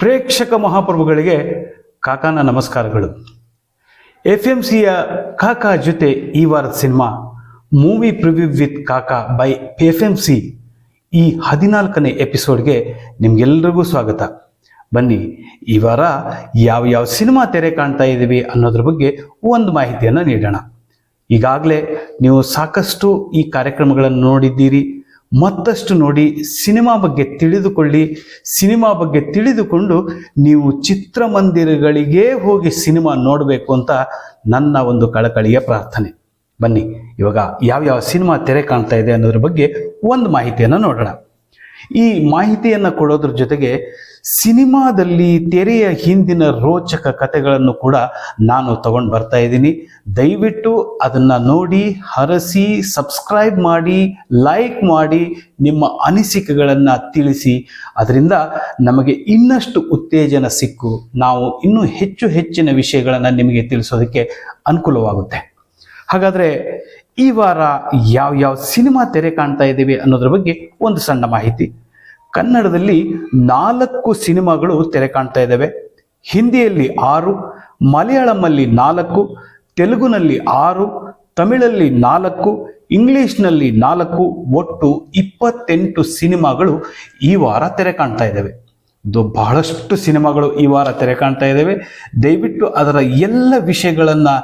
ಪ್ರೇಕ್ಷಕ ಮಹಾಪ್ರಭುಗಳಿಗೆ ಕಾಕಾನ ನಮಸ್ಕಾರಗಳು. F M ಸಿಯ ಕಾಕಾ ಜೊತೆ ಈ ವಾರದ cinema, movie preview with Kaka by F M C ಈ ಹದಿನಾಲ್ಕನೇ ಎಪಿಸೋಡ್ಗೆ ನಿಮ್ಗೆಲ್ರಿಗೂ ಸ್ವಾಗತ. ಬನ್ನಿ, ಈ ವಾರ ಯಾವ ಯಾವ ಸಿನಿಮಾ ತೆರೆ ಕಾಣ್ತಾ ಇದ್ದೀವಿ ಅನ್ನೋದ್ರ ಬಗ್ಗೆ ಒಂದು ಮಾಹಿತಿಯನ್ನು ನೀಡೋಣ. ಈಗಾಗಲೇ ನೀವು ಸಾಕಷ್ಟು ಈ ಕಾರ್ಯಕ್ರಮಗಳನ್ನು ನೋಡಿದ್ದೀರಿ. ಮತ್ತಷ್ಟು ನೋಡಿ ಸಿನಿಮಾ ಬಗ್ಗೆ ತಿಳಿದುಕೊಳ್ಳಿ. ಸಿನಿಮಾ ಬಗ್ಗೆ ತಿಳಿದುಕೊಂಡು ನೀವು ಚಿತ್ರಮಂದಿರಗಳಿಗೆ ಹೋಗಿ ಸಿನಿಮಾ ನೋಡಬೇಕು ಅಂತ ನನ್ನ ಒಂದು ಕಳಕಳಿಯ ಪ್ರಾರ್ಥನೆ. ಬನ್ನಿ, ಇವಾಗ ಯಾವ್ಯಾವ ಸಿನಿಮಾ ತೆರೆ ಕಾಣ್ತಾ ಇದೆ ಅನ್ನೋದ್ರ ಬಗ್ಗೆ ಒಂದು ಮಾಹಿತಿಯನ್ನು ನೋಡೋಣ. ಈ ಮಾಹಿತಿಯನ್ನು ಕೊಡೋದ್ರ ಜೊತೆಗೆ ಸಿನಿಮಾದಲ್ಲಿ ತೆರೆಯ ಹಿಂದಿನ ರೋಚಕ ಕಥೆಗಳನ್ನು ಕೂಡ ನಾನು ತಗೊಂಡು ಬರ್ತಾ ಇದ್ದೀನಿ. ದಯವಿಟ್ಟು ಅದನ್ನು ನೋಡಿ, ಹರಸಿ ಸಬ್ಸ್ಕ್ರೈಬ್ ಮಾಡಿ ಲೈಕ್ ಮಾಡಿ, ನಿಮ್ಮ ಅನಿಸಿಕೆಗಳನ್ನು ತಿಳಿಸಿ. ಅದರಿಂದ ನಮಗೆ ಇನ್ನಷ್ಟು ಉತ್ತೇಜನ ಸಿಕ್ಕು. ನಾವು ಇನ್ನೂ ಹೆಚ್ಚು ಹೆಚ್ಚಿನ ವಿಷಯಗಳನ್ನು ನಿಮಗೆ ತಿಳಿಸೋದಕ್ಕೆ ಅನುಕೂಲವಾಗುತ್ತೆ. ಹಾಗಾದರೆ ಈ ವಾರ ಯಾವ ಯಾವ ಸಿನಿಮಾ ತೆರೆ ಕಾಣ್ತಾ ಇದ್ದೀವಿ ಅನ್ನೋದ್ರ ಬಗ್ಗೆ ಒಂದು ಸಣ್ಣ ಮಾಹಿತಿ. ಕನ್ನಡದಲ್ಲಿ ನಾಲ್ಕು ಸಿನಿಮಾಗಳು ತೆರೆ ಕಾಣ್ತಾ ಇದ್ದಾವೆ. ಹಿಂದಿಯಲ್ಲಿ ಆರು, ಮಲಯಾಳಮಲ್ಲಿ ನಾಲ್ಕು, ತೆಲುಗುನಲ್ಲಿ ಆರು, ತಮಿಳಲ್ಲಿ ನಾಲ್ಕು, ಇಂಗ್ಲಿಷ್ನಲ್ಲಿ ನಾಲ್ಕು, ಒಟ್ಟು ಇಪ್ಪತ್ತೆಂಟು ಸಿನಿಮಾಗಳು ಈ ವಾರ ತೆರೆ ಕಾಣ್ತಾ ಇದ್ದಾವೆ. ಇದು ಬಹಳಷ್ಟು ಸಿನಿಮಾಗಳು ಈ ವಾರ ತೆರೆ ಕಾಣ್ತಾ ಇದ್ದಾವೆ. ದಯವಿಟ್ಟು ಅದರ ಎಲ್ಲ ವಿಷಯಗಳನ್ನು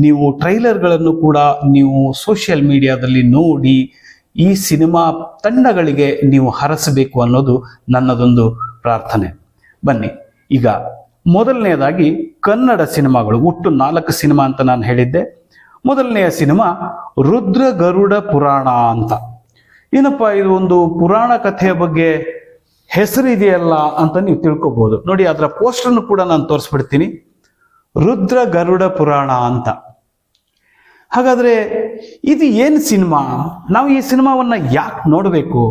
ನೀವು ಟ್ರೈಲರ್ಗಳನ್ನು ಕೂಡ ನೀವು ಸೋಷಿಯಲ್ ಮೀಡಿಯಾದಲ್ಲಿ ನೋಡಿ ಈ ಸಿನಿಮಾ ತಂಡಗಳಿಗೆ ನೀವು ಹರಸಬೇಕು ಅನ್ನೋದು ನನ್ನದೊಂದು ಪ್ರಾರ್ಥನೆ. ಬನ್ನಿ, ಈಗ ಮೊದಲನೆಯದಾಗಿ ಕನ್ನಡ ಸಿನಿಮಾಗಳು, ಒಟ್ಟು ನಾಲ್ಕು ಸಿನಿಮಾ ಅಂತ ನಾನು ಹೇಳಿದ್ದೆ. ಮೊದಲನೆಯ ಸಿನಿಮಾ ರುದ್ರ ಗರುಡ ಪುರಾಣ ಅಂತ. ಏನಪ್ಪ, ಇದು ಒಂದು ಪುರಾಣ ಕಥೆಯ ಬಗ್ಗೆ ಹೆಸರಿದೆಯಲ್ಲ ಅಂತ ನೀವು ತಿಳ್ಕೊಬಹುದು ನೋಡಿ, ಅದರ ಪೋಸ್ಟರ್ನು ಕೂಡ ನಾನು ತೋರಿಸ್ಬಿಡ್ತೀನಿ. ರುದ್ರ ಗರುಡ ಪುರಾಣ ಅಂತ. ಹಾಗಾದ್ರೆ ಇದು ಏನು ಸಿನಿಮಾ? ನಾವು ಈ ಸಿನಿಮಾವನ್ನು ಯಾಕೆ ನೋಡಬೇಕು?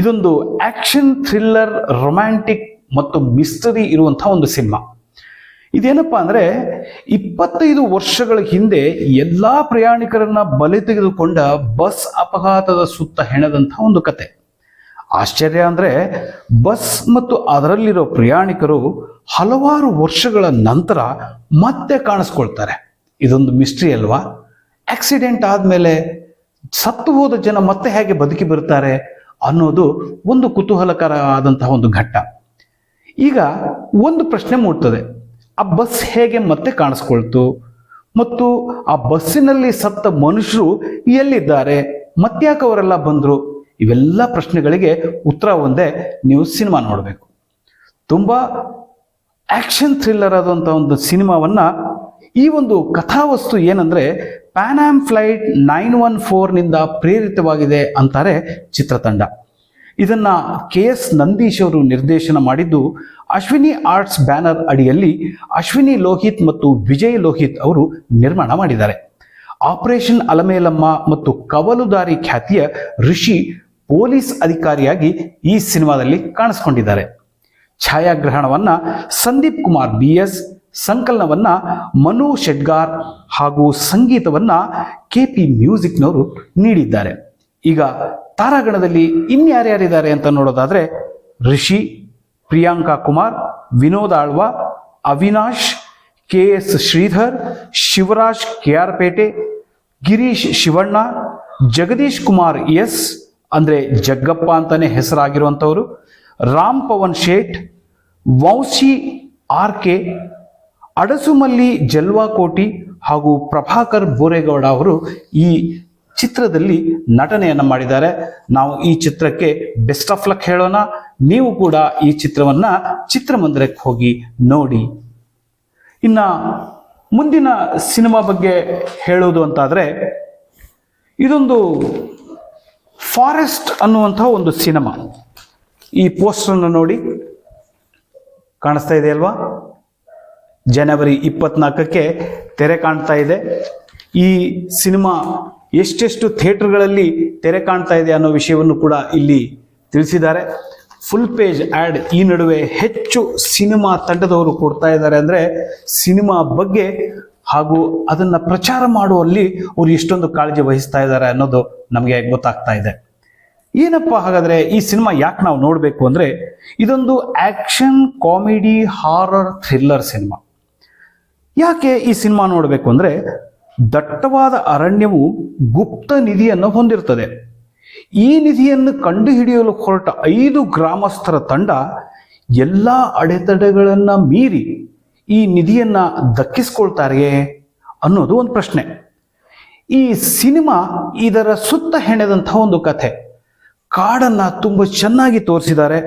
ಇದೊಂದು ಆ್ಯಕ್ಷನ್ ಥ್ರಿಲ್ಲರ್, ರೊಮ್ಯಾಂಟಿಕ್ ಮತ್ತು ಮಿಸ್ಟರಿ ಇರುವಂಥ ಒಂದು ಸಿನಿಮಾ. ಇದೇನಪ್ಪ ಅಂದರೆ ಇಪ್ಪತ್ತೈದು ವರ್ಷಗಳ ಹಿಂದೆ ಎಲ್ಲ ಪ್ರಯಾಣಿಕರನ್ನ ಬಲಿ ತೆಗೆದುಕೊಂಡ ಬಸ್ ಅಪಘಾತದ ಸುತ್ತ ಹೆಣದಂಥ ಒಂದು ಕತೆ. ಆಶ್ಚರ್ಯ ಅಂದರೆ ಬಸ್ ಮತ್ತು ಅದರಲ್ಲಿರೋ ಪ್ರಯಾಣಿಕರು ಹಲವಾರು ವರ್ಷಗಳ ನಂತರ ಮತ್ತೆ ಕಾಣಿಸ್ಕೊಳ್ತಾರೆ. ಇದೊಂದು ಮಿಸ್ಟ್ರಿ ಅಲ್ವಾ? ಆಕ್ಸಿಡೆಂಟ್ ಆದಮೇಲೆ ಸತ್ತು ಹೋದ ಜನ ಮತ್ತೆ ಹೇಗೆ ಬದುಕಿ ಬರ್ತಾರೆ ಅನ್ನೋದು ಒಂದು ಕುತೂಹಲಕರ ಆದಂತಹ ಒಂದು ಘಟ್ಟ. ಈಗ ಒಂದು ಪ್ರಶ್ನೆ ಮೂಡ್ತದೆ. ಆ ಬಸ್ ಹೇಗೆ ಮತ್ತೆ ಕಾಣಿಸ್ಕೊಳ್ತು? ಮತ್ತು ಆ ಬಸ್ಸಿನಲ್ಲಿ ಸತ್ತ ಮನುಷ್ಯರು ಎಲ್ಲಿದ್ದಾರೆ? ಮತ್ತ್ಯಾಕೆ ಅವರೆಲ್ಲ ಬಂದರು? ಇವೆಲ್ಲ ಪ್ರಶ್ನೆಗಳಿಗೆ ಉತ್ತರ ಒಂದೇ, ನೀವು ಸಿನಿಮಾ ನೋಡಬೇಕು. ತುಂಬ ಆಕ್ಷನ್ ಥ್ರಿಲ್ಲರ್ ಆದಂಥ ಒಂದು ಸಿನಿಮಾವನ್ನ ಈ ಒಂದು ಕಥಾವಸ್ತು ಏನಂದ್ರೆ Pan Am flight nine one ಫೋರ್ನಿಂದ ಪ್ರೇರಿತವಾಗಿದೆ ಅಂತಾರೆ ಚಿತ್ರತಂಡ. ಇದನ್ನ ಕೆ ಎಸ್ ನಂದೀಶ್ ಅವರು ನಿರ್ದೇಶನ ಮಾಡಿದ್ದು ಅಶ್ವಿನಿ ಆರ್ಟ್ಸ್ ಬ್ಯಾನರ್ ಅಡಿಯಲ್ಲಿ ಅಶ್ವಿನಿ ಲೋಹಿತ್ ಮತ್ತು ವಿಜಯ್ ಲೋಹಿತ್ ಅವರು ನಿರ್ಮಾಣ ಮಾಡಿದ್ದಾರೆ. ಆಪರೇಷನ್ ಅಲಮೇಲಮ್ಮ ಮತ್ತು ಕವಲುದಾರಿ ಖ್ಯಾತಿಯ ಋಷಿ ಪೊಲೀಸ್ ಅಧಿಕಾರಿಯಾಗಿ ಈ ಸಿನಿಮಾದಲ್ಲಿ ಕಾಣಿಸ್ಕೊಂಡಿದ್ದಾರೆ. ಛಾಯಾಗ್ರಹಣವನ್ನ ಸಂದೀಪ್ ಕುಮಾರ್ ಬಿ ಎಸ್ ಸಂಕಲನವನ್ನ ಮನು ಶೆಡ್ಗಾರ್ ಹಾಗೂ ಸಂಗೀತವನ್ನ ಕೆ ಪಿ ಮ್ಯೂಸಿಕ್ನವರು ನೀಡಿದ್ದಾರೆ. ಈಗ ತಾರಾಗಣದಲ್ಲಿ ಇನ್ಯಾರ್ಯಾರಿದ್ದಾರೆ ಅಂತ ನೋಡೋದಾದ್ರೆ Rishi, Priyanka Kumar, Vinod Alva, Avinash, K S Sridhar, Shivaraj K R Pete Girish Shivanna, Jagadish Kumar S, ಅಂದರೆ ಜಗ್ಗಪ್ಪ ಅಂತಾನೆ ಹೆಸರಾಗಿರುವಂಥವರು, ರಾಮ್ ಪವನ್ ಶೇಟ್, ವಂಶಿ ಆರ್ ಕೆ ಅಡಸುಮಲ್ಲಿ ಜಲ್ವಾಕೋಟಿ ಹಾಗೂ ಪ್ರಭಾಕರ್ ಬೋರೇಗೌಡ ಅವರು ಈ ಚಿತ್ರದಲ್ಲಿ ನಟನೆಯನ್ನು ಮಾಡಿದ್ದಾರೆ. ನಾವು ಈ ಚಿತ್ರಕ್ಕೆ ಬೆಸ್ಟ್ ಆಫ್ ಲಕ್ ಹೇಳೋಣ. ನೀವು ಕೂಡ ಈ ಚಿತ್ರವನ್ನ ಚಿತ್ರಮಂದಿರಕ್ಕೆ ಹೋಗಿ ನೋಡಿ. ಇನ್ನ ಮುಂದಿನ ಸಿನಿಮಾ ಬಗ್ಗೆ ಹೇಳೋದು ಅಂತಾದರೆ ಇದೊಂದು ಫಾರೆಸ್ಟ್ ಅನ್ನುವಂಥ ಒಂದು ಸಿನಿಮಾ. ಈ ಪೋಸ್ಟರ್ನ ನೋಡಿ. ಕಾಣಿಸ್ತಾ ಇದೆ ಅಲ್ವಾ ಜನವರಿ ಇಪ್ಪತ್ನಾಲ್ಕಕ್ಕೆ ತೆರೆ ಕಾಣ್ತಾ ಇದೆ. ಈ ಸಿನಿಮಾ ಎಷ್ಟೆಷ್ಟು ಥಿಯೇಟರ್ಗಳಲ್ಲಿ ತೆರೆ ಕಾಣ್ತಾ ಇದೆ ಅನ್ನೋ ವಿಷಯವನ್ನು ಕೂಡ ಇಲ್ಲಿ ತಿಳಿಸಿದ್ದಾರೆ. ಫುಲ್ ಪೇಜ್ ಆ್ಯಡ್ ಈ ನಡುವೆ ಹೆಚ್ಚು ಸಿನಿಮಾ ತಂಡದವರು ಕೊಡ್ತಾ ಇದ್ದಾರೆ ಅಂದರೆ ಸಿನಿಮಾ ಬಗ್ಗೆ ಹಾಗೂ ಅದನ್ನು ಪ್ರಚಾರ ಮಾಡುವಲ್ಲಿ ಅವರು ಎಷ್ಟೊಂದು ಕಾಳಜಿ ವಹಿಸ್ತಾ ಇದ್ದಾರೆ ಅನ್ನೋದು ನಮಗೆ ಗೊತ್ತಾಗ್ತಾ ಇದೆ. ಏನಪ್ಪ ಹಾಗಾದರೆ ಈ ಸಿನಿಮಾ ಯಾಕೆ ನಾವು ನೋಡಬೇಕು ಅಂದರೆ ಇದೊಂದು action comedy, horror, thriller cinema. ಯಾಕೆ ಈ ಸಿನಿಮಾ ನೋಡಬೇಕು ಅಂದರೆ ದಟ್ಟವಾದ ಅರಣ್ಯವು ಗುಪ್ತ ನಿಧಿಯನ್ನು ಹೊಂದಿರುತ್ತದೆ. ಈ ನಿಧಿಯನ್ನು ಕಂಡುಹಿಡಿಯಲು ಹೊರಟ ಐದು ಗ್ರಾಮಸ್ಥರ ತಂಡ ಎಲ್ಲ ಅಡೆತಡೆಗಳನ್ನು ಮೀರಿ ಈ ನಿಧಿಯನ್ನು ದಕ್ಕಿಸ್ಕೊಳ್ತಾರೆಯೇ ಅನ್ನೋದು ಒಂದು ಪ್ರಶ್ನೆ. ಈ ಸಿನಿಮಾ ಇದರ ಸುತ್ತ ಹೆಣೆದಂತಹ ಒಂದು ಕಥೆ. ಕಾಡನ್ನ ತುಂಬ ಚೆನ್ನಾಗಿ ತೋರಿಸಿದ್ದಾರೆ.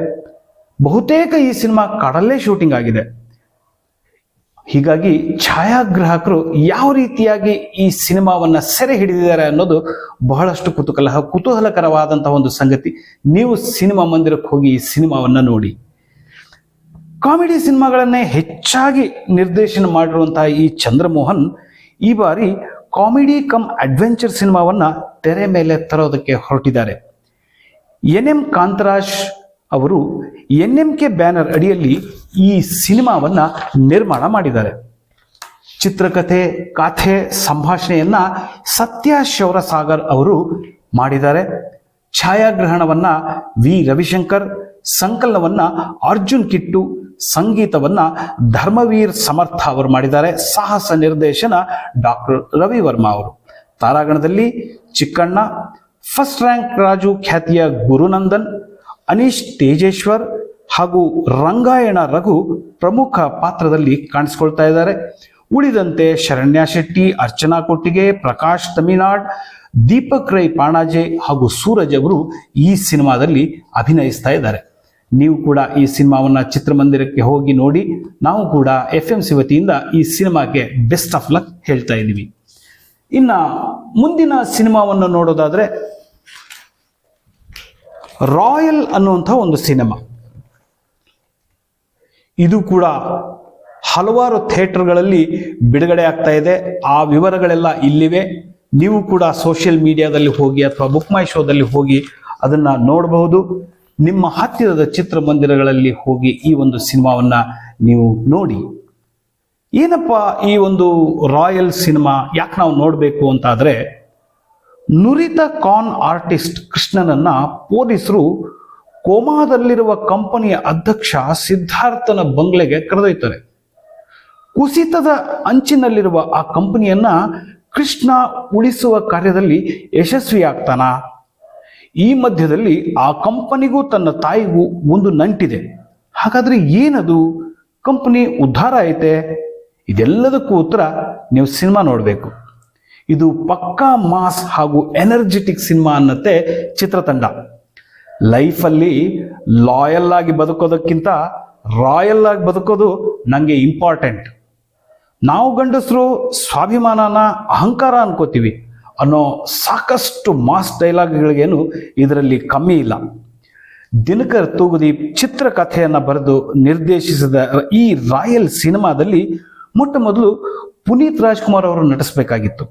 ಬಹುತೇಕ ಈ ಸಿನಿಮಾ ಕಾಡಲ್ಲೇ ಶೂಟಿಂಗ್ ಆಗಿದೆ. ಹೀಗಾಗಿ ಛಾಯಾಗ್ರಾಹಕರು ಯಾವ ರೀತಿಯಾಗಿ ಈ ಸಿನಿಮಾವನ್ನ ಸೆರೆ ಹಿಡಿದಿದ್ದಾರೆ ಅನ್ನೋದು ಬಹಳಷ್ಟು ಕುತೂಹಲ, ಕುತೂಹಲಕರವಾದಂತಹ ಒಂದು ಸಂಗತಿ. ನೀವು ಸಿನಿಮಾ ಮಂದಿರಕ್ಕೆ ಹೋಗಿ ಈ ಸಿನಿಮಾವನ್ನ ನೋಡಿ. ಕಾಮಿಡಿ ಸಿನಿಮಾಗಳನ್ನೇ ಹೆಚ್ಚಾಗಿ ನಿರ್ದೇಶನ ಮಾಡಿರುವಂತಹ ಈ ಚಂದ್ರಮೋಹನ್ ಈ ಬಾರಿ ಕಾಮಿಡಿ ಕಮ್ ಅಡ್ವೆಂಚರ್ ಸಿನಿಮಾವನ್ನ ತೆರೆ ಮೇಲೆ ತರೋದಕ್ಕೆ ಹೊರಟಿದ್ದಾರೆ. ಎನ್ ಎಂ ಕಾಂತರಾಜ್ ಅವರು ಎನ್ ಎಂ ಕೆ ಬ್ಯಾನರ್ ಅಡಿಯಲ್ಲಿ ಈ ಸಿನಿಮಾವನ್ನು ನಿರ್ಮಾಣ ಮಾಡಿದ್ದಾರೆ. ಚಿತ್ರಕಥೆ, ಕಥೆ, ಸಂಭಾಷಣೆಯನ್ನ ಸತ್ಯ ಶೌರಸಾಗರ್ ಅವರು ಮಾಡಿದ್ದಾರೆ. ಛಾಯಾಗ್ರಹಣವನ್ನ ವಿ ರವಿಶಂಕರ್, ಸಂಕಲನವನ್ನ ಅರ್ಜುನ್ ಕಿಟ್ಟು, ಸಂಗೀತವನ್ನ ಧರ್ಮವೀರ್ ಸಮರ್ಥ ಅವರು ಮಾಡಿದ್ದಾರೆ. ಸಾಹಸ ನಿರ್ದೇಶನ ಡಾಕ್ಟರ್ ರವಿ ವರ್ಮಾ ಅವರು. ತಾರಾಗಣದಲ್ಲಿ ಚಿಕ್ಕಣ್ಣ, ಫಸ್ಟ್ ರ್ಯಾಂಕ್ ರಾಜು ಖ್ಯಾತಿಯ ಗುರುನಂದನ್ ಅನೀಶ್ ತೇಜೇಶ್ವರ್ ಹಾಗೂ ರಂಗಾಯಣ ರಘು ಪ್ರಮುಖ ಪಾತ್ರದಲ್ಲಿ ಕಾಣಿಸ್ಕೊಳ್ತಾ ಇದ್ದಾರೆ. ಉಳಿದಂತೆ ಶರಣ್ಯ ಶೆಟ್ಟಿ, ಅರ್ಚನಾ ಕೊಟ್ಟಿಗೆ, ಪ್ರಕಾಶ್ ತಮಿನಾಡ್ ದೀಪಕ್ ರೈ ಪಾಣಾಜೆ ಹಾಗೂ ಸೂರಜ್ ಅವರು ಈ ಸಿನಿಮಾದಲ್ಲಿ ಅಭಿನಯಿಸ್ತಾ ಇದ್ದಾರೆ. ನೀವು ಕೂಡ ಈ ಸಿನಿಮಾವನ್ನ ಚಿತ್ರಮಂದಿರಕ್ಕೆ ಹೋಗಿ ನೋಡಿ, ನಾವು ಕೂಡ ಎಫ್ ಎಂ ಸಿ ವತಿಯಿಂದ ಈ ಸಿನಿಮಾಗೆ ಬೆಸ್ಟ್ ಆಫ್ ಲಕ್ ಹೇಳ್ತಾ ಇದ್ದೀವಿ. ಇನ್ನ ಮುಂದಿನ ಸಿನಿಮಾವನ್ನು ನೋಡೋದಾದ್ರೆ ರಾಯಲ್ ಅನ್ನುವಂಥ ಒಂದು ಸಿನಿಮಾ. ಇದು ಕೂಡ ಹಲವಾರು ಥಿಯೇಟರ್ಗಳಲ್ಲಿ ಬಿಡುಗಡೆ ಆಗ್ತಾ ಇದೆ. ಆ ವಿವರಗಳೆಲ್ಲ ಇಲ್ಲಿವೆ. ನೀವು ಕೂಡ ಸೋಷಿಯಲ್ ಮೀಡಿಯಾದಲ್ಲಿ ಹೋಗಿ ಅಥವಾ ಬುಕ್ ಮೈ ಶೋದಲ್ಲಿ ಹೋಗಿ ಅದನ್ನ ನೋಡಬಹುದು. ನಿಮ್ಮ ಹತ್ತಿರದ ಚಿತ್ರಮಂದಿರಗಳಲ್ಲಿ ಹೋಗಿ ಈ ಒಂದು ಸಿನಿಮಾವನ್ನ ನೀವು ನೋಡಿ. ಏನಪ್ಪ ಈ ಒಂದು ರಾಯಲ್ ಸಿನಿಮಾ ಯಾಕೆ ನಾವು ನೋಡಬೇಕು ಅಂತಾದ್ರೆ ನುರಿತ ಕಾನ್ ಆರ್ಟಿಸ್ಟ್ ಕೃಷ್ಣನನ್ನ ಪೊಲೀಸರು ಕೋಮಾದಲ್ಲಿರುವ ಕಂಪನಿಯ ಅಧ್ಯಕ್ಷ ಸಿದ್ಧಾರ್ಥನ ಬಂಗ್ಲೆಗೆ ಕರೆದೊಯ್ತಾರೆ. ಕುಸಿತದ ಅಂಚಿನಲ್ಲಿರುವ ಆ ಕಂಪನಿಯನ್ನ ಕೃಷ್ಣ ಉಳಿಸುವ ಕಾರ್ಯದಲ್ಲಿ ಯಶಸ್ವಿಯಾಗ್ತಾನ. ಈ ಮಧ್ಯದಲ್ಲಿ ಆ ಕಂಪನಿಗೂ ತನ್ನ ತಾಯಿಗೂ ಒಂದು ನಂಟಿದೆ. ಹಾಗಾದ್ರೆ ಏನದು? ಕಂಪನಿ ಉದ್ಧಾರ ಐತೆ? ಇದೆಲ್ಲದಕ್ಕೂ ಉತ್ತರ ನೀವು ಸಿನಿಮಾ ನೋಡಬೇಕು. ಇದು ಪಕ್ಕಾ ಮಾಸ್ ಹಾಗೂ ಎನರ್ಜೆಟಿಕ್ ಸಿನಿಮಾ ಅನ್ನತ್ತೆ ಚಿತ್ರತಂಡ. ಲೈಫಲ್ಲಿ ಲಾಯಲ್ ಆಗಿ ಬದುಕೋದಕ್ಕಿಂತ ರಾಯಲ್ ಆಗಿ ಬದುಕೋದು ನನಗೆ ಇಂಪಾರ್ಟೆಂಟ್. ನಾವು ಗಂಡಸರು ಸ್ವಾಭಿಮಾನನ ಅಹಂಕಾರ ಅನ್ಕೋತೀವಿ ಅನ್ನೋ ಸಾಕಷ್ಟು ಮಾಸ್ ಡೈಲಾಗ್ಗಳಿಗೇನು ಇದರಲ್ಲಿ ಕಮ್ಮಿ ಇಲ್ಲ. ದಿನಕರ್ ತೂಗುದೀಪ್ ಚಿತ್ರಕಥೆಯನ್ನು ಬರೆದು ನಿರ್ದೇಶಿಸಿದ ಈ ರಾಯಲ್ ಸಿನಿಮಾದಲ್ಲಿ ಮೊಟ್ಟ ಮೊದಲು ಪುನೀತ್ ರಾಜ್ಕುಮಾರ್ ಅವರು ನಟಿಸಬೇಕಾಗಿತ್ತು.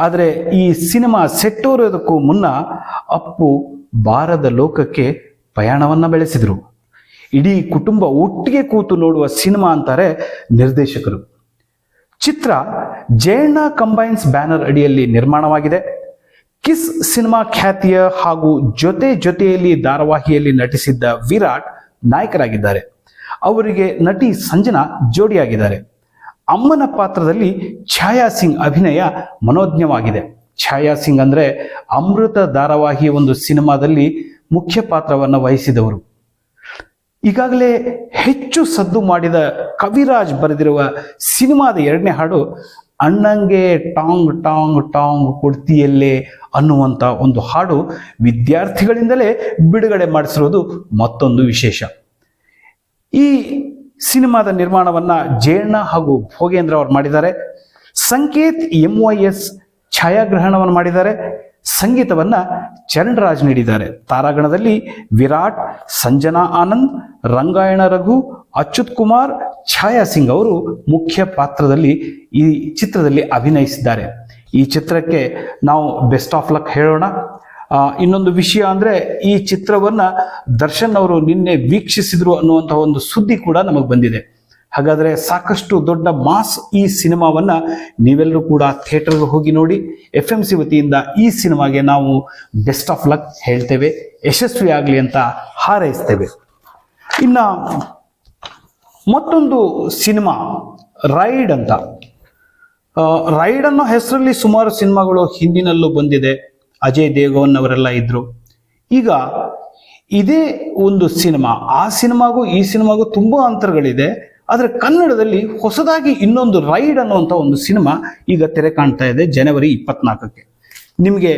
ಆದರೆ ಈ ಸಿನಿಮಾ ಸೆಟ್ಟೋರೋದಕ್ಕೂ ಮುನ್ನ ಅಪ್ಪು ಬಾರದ ಲೋಕಕ್ಕೆ ಪಯಣವನ್ನ ಬೆಳೆಸಿದರು. ಇಡೀ ಕುಟುಂಬ ಒಟ್ಟಿಗೆ ಕೂತು ನೋಡುವ ಸಿನಿಮಾ ಅಂತಾರೆ ನಿರ್ದೇಶಕರು. ಚಿತ್ರ ಜಯಣ್ಣ ಕಂಬೈನ್ಸ್ ಬ್ಯಾನರ್ ಅಡಿಯಲ್ಲಿ ನಿರ್ಮಾಣವಾಗಿದೆ. ಕಿಸ್ ಸಿನಿಮಾ ಖ್ಯಾತಿಯ ಹಾಗೂ ಜೊತೆ ಜೊತೆಯಲ್ಲಿ ಧಾರಾವಾಹಿಯಲ್ಲಿ ನಟಿಸಿದ್ದ ವಿರಾಟ್ ನಾಯಕರಾಗಿದ್ದಾರೆ. ಅವರಿಗೆ ನಟಿ ಸಂಜನಾ ಜೋಡಿಯಾಗಿದ್ದಾರೆ. ಅಮ್ಮನ ಪಾತ್ರದಲ್ಲಿ ಛಾಯಾ ಸಿಂಗ್ ಅಭಿನಯ ಮನೋಜ್ಞವಾಗಿದೆ. ಛಾಯಾ ಸಿಂಗ್ ಅಂದ್ರೆ ಅಮೃತ ಧಾರಾವಾಹಿಯ ಒಂದು ಸಿನಿಮಾದಲ್ಲಿ ಮುಖ್ಯ ಪಾತ್ರವನ್ನು ವಹಿಸಿದವರು. ಈಗಾಗಲೇ ಹೆಚ್ಚು ಸದ್ದು ಮಾಡಿದ ಕವಿರಾಜ್ ಬರೆದಿರುವ ಸಿನಿಮಾದ ಎರಡನೇ ಹಾಡು ಅಣ್ಣಂಗೆ ಟಾಂಗ್ ಟಾಂಗ್ ಟಾಂಗ್ ಕೊಡ್ತಿಯಲ್ಲೇ ಅನ್ನುವಂಥ ಒಂದು ಹಾಡು ವಿದ್ಯಾರ್ಥಿಗಳಿಂದಲೇ ಬಿಡುಗಡೆ ಮಾಡಿಸಿರೋದು ಮತ್ತೊಂದು ವಿಶೇಷ. ಈ ಸಿನಿಮಾದ ನಿರ್ಮಾಣವನ್ನ ಜೇರ್ಣ ಹಾಗೂ ಭೋಗೇಂದ್ರ ಅವರು ಮಾಡಿದ್ದಾರೆ. ಸಂಕೇತ್ ಎಂ ವೈ ಎಸ್ ಛಾಯಾಗ್ರಹಣವನ್ನು ಮಾಡಿದ್ದಾರೆ. ಸಂಗೀತವನ್ನ ಚರಣರಾಜ್ ನೀಡಿದ್ದಾರೆ. ತಾರಾಗಣದಲ್ಲಿ ವಿರಾಟ್, ಸಂಜನಾ ಆನಂದ್, ರಂಗಾಯಣ ರಘು, ಅಚ್ಯುತ್ ಕುಮಾರ್, ಛಾಯಾ ಸಿಂಗ್ ಅವರು ಮುಖ್ಯ ಪಾತ್ರದಲ್ಲಿ ಈ ಚಿತ್ರದಲ್ಲಿ ಅಭಿನಯಿಸಿದ್ದಾರೆ. ಈ ಚಿತ್ರಕ್ಕೆ ನಾವು ಬೆಸ್ಟ್ ಆಫ್ ಲಕ್ ಹೇಳೋಣ. ಇನ್ನೊಂದು ವಿಷಯ ಅಂದ್ರೆ ಈ ಚಿತ್ರವನ್ನ ದರ್ಶನ್ ಅವರು ನಿನ್ನೆ ವೀಕ್ಷಿಸಿದ್ರು ಅನ್ನುವಂತಹ ಒಂದು ಸುದ್ದಿ ಕೂಡ ನಮಗೆ ಬಂದಿದೆ. ಹಾಗಾದರೆ ಸಾಕಷ್ಟು ದೊಡ್ಡ ಮಾಸ್ ಈ ಸಿನಿಮಾವನ್ನ ನೀವೆಲ್ಲರೂ ಕೂಡ ಥಿಯೇಟರ್ಗೆ ಹೋಗಿ ನೋಡಿ ಎಫ್ ಎಂ ಸಿ ವತಿಯಿಂದ ಈ ಸಿನಿಮಾಗೆ ನಾವು ಬೆಸ್ಟ್ ಆಫ್ ಲಕ್ ಹೇಳ್ತೇವೆ ಯಶಸ್ವಿ ಆಗಲಿ ಅಂತ ಹಾರೈಸ್ತೇವೆ. ಇನ್ನ ಮತ್ತೊಂದು ಸಿನಿಮಾ, ರೈಡ್ ಅಂತ. ರೈಡ್ ಅನ್ನೋ ಹೆಸರಲ್ಲಿ ಸುಮಾರು ಸಿನಿಮಾಗಳು ಹಿಂದಿನಲ್ಲೂ ಬಂದಿದೆ. ಅಜಯ್ ದೇವಗೌನ್ ಅವರೆಲ್ಲ ಇದ್ರು. ಈಗ ಇದೇ ಒಂದು ಸಿನಿಮಾ, ಆ ಸಿನಿಮಾಗೂ ಈ ಸಿನಿಮಾಗೂ ತುಂಬಾ ಅಂತರಗಳಿದೆ. ಆದರೆ ಕನ್ನಡದಲ್ಲಿ ಹೊಸದಾಗಿ ಇನ್ನೊಂದು ರೈಡ್ ಅನ್ನುವಂಥ ಒಂದು ಸಿನಿಮಾ ಈಗ ತೆರೆ ಕಾಣ್ತಾ ಇದೆ ಜನವರಿ ಇಪ್ಪತ್ನಾಲ್ಕಕ್ಕೆ. ನಿಮಗೆ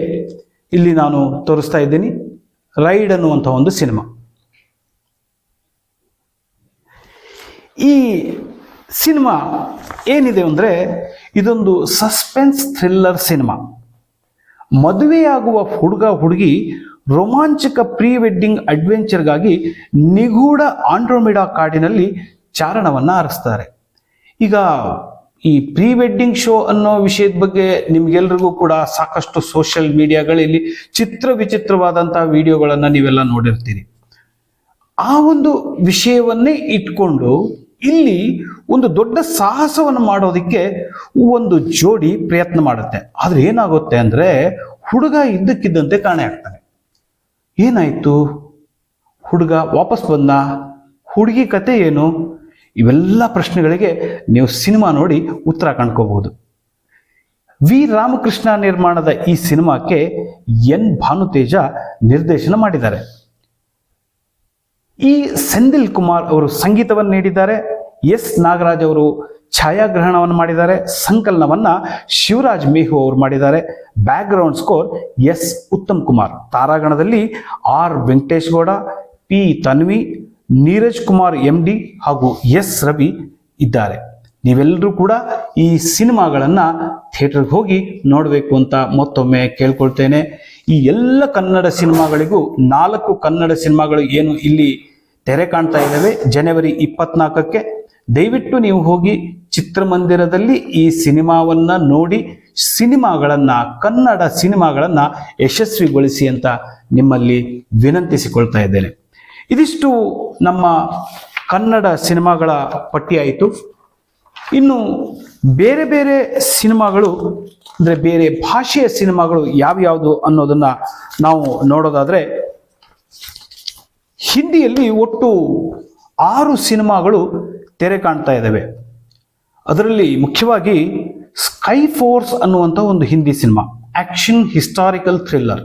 ಇಲ್ಲಿ ನಾನು ತೋರಿಸ್ತಾ ಇದ್ದೀನಿ ರೈಡ್ ಅನ್ನುವಂಥ ಒಂದು ಸಿನಿಮಾ. ಈ ಸಿನಿಮಾ ಏನಿದೆ ಅಂದರೆ ಇದೊಂದು ಸಸ್ಪೆನ್ಸ್ ಥ್ರಿಲ್ಲರ್ ಸಿನಿಮಾ. ಮದುವೆಯಾಗುವ ಹುಡುಗ ಹುಡುಗಿ ರೋಮಾಂಚಕ ಪ್ರೀ ವೆಡ್ಡಿಂಗ್ ಅಡ್ವೆಂಚರ್ಗಾಗಿ ನಿಗೂಢ ಆಂಡ್ರೋಮಿಡಾ ಕಾಡಿನಲ್ಲಿ ಚಾರಣವನ್ನ ಆರಿಸ್ತಾರೆ. ಈಗ ಈ ಪ್ರೀ ವೆಡ್ಡಿಂಗ್ ಶೋ ಅನ್ನೋ ವಿಷಯದ ಬಗ್ಗೆ ನಿಮ್ಗೆಲ್ರಿಗೂ ಕೂಡ ಸಾಕಷ್ಟು ಸೋಷಿಯಲ್ ಮೀಡಿಯಾಗಳಲ್ಲಿ ಚಿತ್ರ ವಿಚಿತ್ರವಾದಂತಹ ವಿಡಿಯೋಗಳನ್ನ ನೀವೆಲ್ಲ ನೋಡಿರ್ತೀರಿ. ಆ ಒಂದು ವಿಷಯವನ್ನೇ ಇಟ್ಕೊಂಡು ಇಲ್ಲಿ ಒಂದು ದೊಡ್ಡ ಸಾಹಸವನ್ನು ಮಾಡೋದಕ್ಕೆ ಒಂದು ಜೋಡಿ ಪ್ರಯತ್ನ ಮಾಡುತ್ತೆ. ಆದ್ರೆ ಏನಾಗುತ್ತೆ ಅಂದ್ರೆ ಹುಡುಗ ಇದ್ದಕ್ಕಿದ್ದಂತೆ ಕಾಣೆ ಆಗ್ತಾನೆ. ಏನಾಯ್ತು? ಹುಡುಗ ವಾಪಸ್ ಬಂದ. ಹುಡುಗಿ ಕತೆ ಏನು? ಇವೆಲ್ಲ ಪ್ರಶ್ನೆಗಳಿಗೆ ನೀವು ಸಿನಿಮಾ ನೋಡಿ ಉತ್ತರ ಕಂಡ್ಕೋಬಹುದು. ವಿ ರಾಮಕೃಷ್ಣ ನಿರ್ಮಾಣದ ಈ ಸಿನಿಮಾಕ್ಕೆ ಎನ್ ಭಾನುತೇಜ ನಿರ್ದೇಶನ ಮಾಡಿದ್ದಾರೆ. ಈ ಸೆಂದಿಲ್ ಕುಮಾರ್ ಅವರು ಸಂಗೀತವನ್ನು ನೀಡಿದ್ದಾರೆ. ಎಸ್ ನಾಗರಾಜ್ ಅವರು ಛಾಯಾಗ್ರಹಣವನ್ನು ಮಾಡಿದ್ದಾರೆ. ಸಂಕಲನವನ್ನ ಶಿವರಾಜ್ ಮೇಹು ಅವರು ಮಾಡಿದ್ದಾರೆ. Background score S Uttam Kumar. ತಾರಾಗಣದಲ್ಲಿ R Venkatesh Gowda, P Tanvi, Neeraj Kumar M D ಹಾಗೂ ಎಸ್ ರವಿ ಇದ್ದಾರೆ. ನೀವೆಲ್ಲರೂ ಕೂಡ ಈ ಸಿನಿಮಾಗಳನ್ನು ಥಿಯೇಟರ್ಗೆ ಹೋಗಿ ನೋಡಬೇಕು ಅಂತ ಮತ್ತೊಮ್ಮೆ ಕೇಳ್ಕೊಳ್ತೇನೆ. ಈ ಎಲ್ಲ ಕನ್ನಡ ಸಿನಿಮಾಗಳಿಗೂ ನಾಲ್ಕು ಕನ್ನಡ ಸಿನಿಮಾಗಳು ಏನು ಇಲ್ಲಿ ತೆರೆ ಕಾಣ್ತಾ ಇದ್ದಾವೆ. ಜನವರಿ ಇಪ್ಪತ್ನಾಲ್ಕಕ್ಕೆ ದಯವಿಟ್ಟು ನೀವು ಹೋಗಿ ಚಿತ್ರಮಂದಿರದಲ್ಲಿ ಈ ಸಿನಿಮಾವನ್ನ ನೋಡಿ, ಸಿನಿಮಾಗಳನ್ನ, ಕನ್ನಡ ಸಿನಿಮಾಗಳನ್ನ ಯಶಸ್ವಿಗೊಳಿಸಿ ಅಂತ ನಿಮ್ಮಲ್ಲಿ ವಿನಂತಿಸಿಕೊಳ್ತಾ ಇದ್ದೇನೆ. ಇದಿಷ್ಟು ನಮ್ಮ ಕನ್ನಡ ಸಿನಿಮಾಗಳ ಪಟ್ಟಿಯಾಯಿತು. ಇನ್ನು ಬೇರೆ ಬೇರೆ ಸಿನಿಮಾಗಳು ಅಂದರೆ ಬೇರೆ ಭಾಷೆಯ ಸಿನಿಮಾಗಳು ಯಾವ್ಯಾವುದು ಅನ್ನೋದನ್ನ ನಾವು ನೋಡೋದಾದ್ರೆ ಹಿಂದಿಯಲ್ಲಿ ಒಟ್ಟು ಆರು ಸಿನಿಮಾಗಳು ತೆರೆ ಕಾಣ್ತಾ ಇದ್ದಾವೆ. ಅದರಲ್ಲಿ ಮುಖ್ಯವಾಗಿ ಸ್ಕೈ ಫೋರ್ಸ್ ಅನ್ನುವಂಥ ಒಂದು Hindi cinema action historical thriller